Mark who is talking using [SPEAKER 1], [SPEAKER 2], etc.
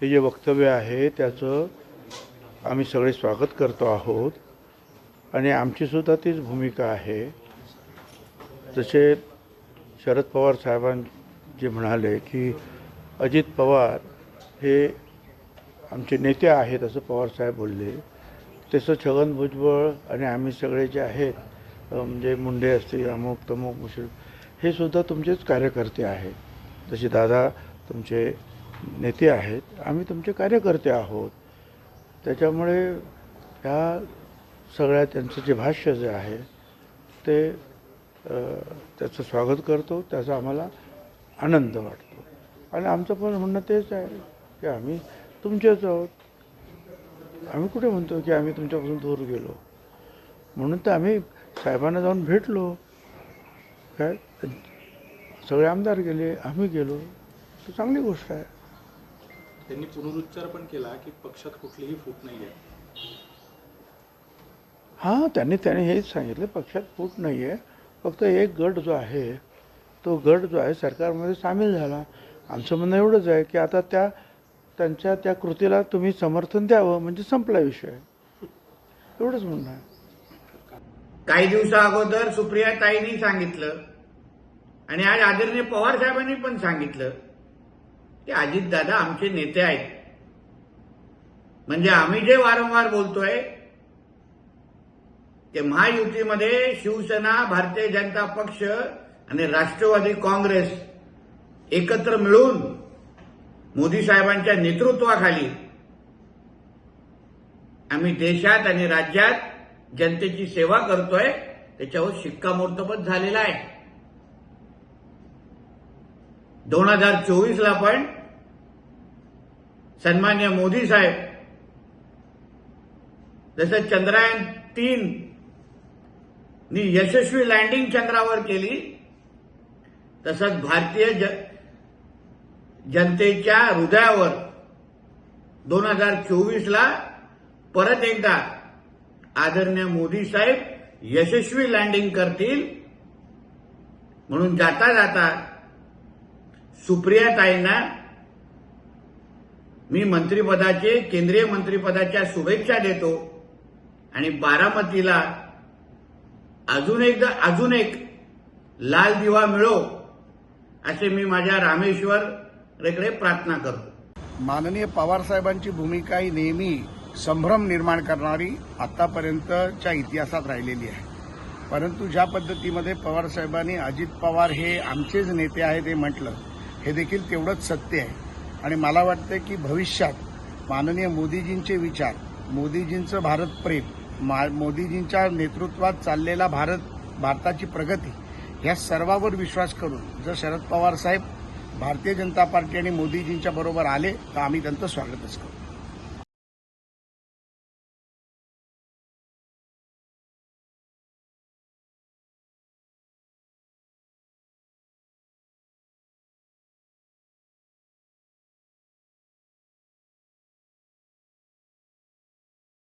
[SPEAKER 1] हे जे वक्तव्य आहे त्याचं आम्ही सगळे स्वागत करतो आहोत. आणि आमचीसुद्धा तीच भूमिका आहे. जसे शरद पवार साहेबांजे म्हणाले की अजित पवार हे आमचे नेते आहेत असं पवारसाहेब बोलले. तसं छगन भुजबळ आणि आम्ही सगळे जे आहेत म्हणजे मुंडे असतील अमुक तमुक मुश्रीफ हे सुद्धा तुमचेच कार्यकर्ते आहेत. जसे दादा तुमचे नेते आहेत. आम्ही तुमचे कार्यकर्ते आहोत. त्याच्यामुळे ह्या सगळ्या त्यांचं जे भाष्य जे आहे ते त्याचं स्वागत करतो. त्याचा आम्हाला आनंद वाटतो. आणि आमचं पण म्हणणं तेच आहे की आम्ही तुमचेच आहोत. आम्ही कुठे म्हणतो की आम्ही तुमच्यापासून दूर गेलो? म्हणून तर आम्ही साहेबांना जाऊन भेटलो. काय? सगळे आमदार गेले आम्ही गेलो. तर चांगली गोष्ट आहे.
[SPEAKER 2] त्यांनी पुनरुच्चार पण केला की पक्षात कुठलीही फूट नाही आहे
[SPEAKER 1] हां त्यांनी त्याने हेच सांगितलं पक्षात फूट नाही आहे फक्त एक गट जो आहे तो गट जो आहे सरकारमध्ये सामील झाला. आमचं म्हणणं एवढंच आहे की आता त्या त्यांच्या त्या कृतीला तुम्ही समर्थन द्यावं म्हणजे संपला विषय. एवढंच म्हणणं आहे.
[SPEAKER 3] काही दिवसा अगोदर सुप्रिया ताईंनी सांगितलं आणि आज आदरणीय पवार साहेबांनी पण सांगितलं. की अजितदादा आमचे नेते आहेत. म्हणजे आम्ही जे वारंवार बोलतोय ते महायुतीमध्ये शिवसेना भारतीय जनता पक्ष आणि राष्ट्रवादी काँग्रेस एकत्र मिळून मोदी साहेबांच्या नेतृत्वाखाली आम्ही देशात आणि राज्यात जनतेची सेवा करतोय त्याच्यावर शिक्कामोर्तबच झालेला आहे. दोन हजार चोवीसला पण सन्मान्य मोदी साहेब जसं चंद्रयान तीन नी यशस्वी लँडिंग चंद्रावर केली तसंच भारतीय ज जनतेच्या हृदयावर दोन हजार चोवीसला परत एकदा आदरणीय मोदी साहेब यशस्वी लँडिंग करतील. म्हणून जाता जाता सुप्रिया ताईंना मी मंत्रिपदाचे केंद्रीय मंत्रिपदाच्या शुभेच्छा देतो. आणि बारामतीला अजून एकदा अजून एक लाल दिवा मिळो असे मी माझ्या रामेश्वरकडे प्रार्थना करतो.
[SPEAKER 4] माननीय पवार साहेबांची भूमिका ही नेहमी संभ्रम निर्माण करणारी आतापर्यंतच्या इतिहासात राहिलेली आहे. परंतु ज्या पद्धतीमध्ये पवार साहेबांनी अजित पवार हे आमचेच नेते आहेत हे म्हटलं हे देखील तेवढंच सत्य आहे. आणि मला वाटतं की भविष्यात माननीय मोदीजींचे विचार मोदीजींचं भारत प्रेम मा मोदीजींच्या नेतृत्वात चाललेला भारत भारताची प्रगती या सर्वावर विश्वास करून जर शरद पवार साहेब भारतीय जनता पार्टी आणि मोदीजींच्या बरोबर आले तर आम्ही त्यांचं स्वागतच करू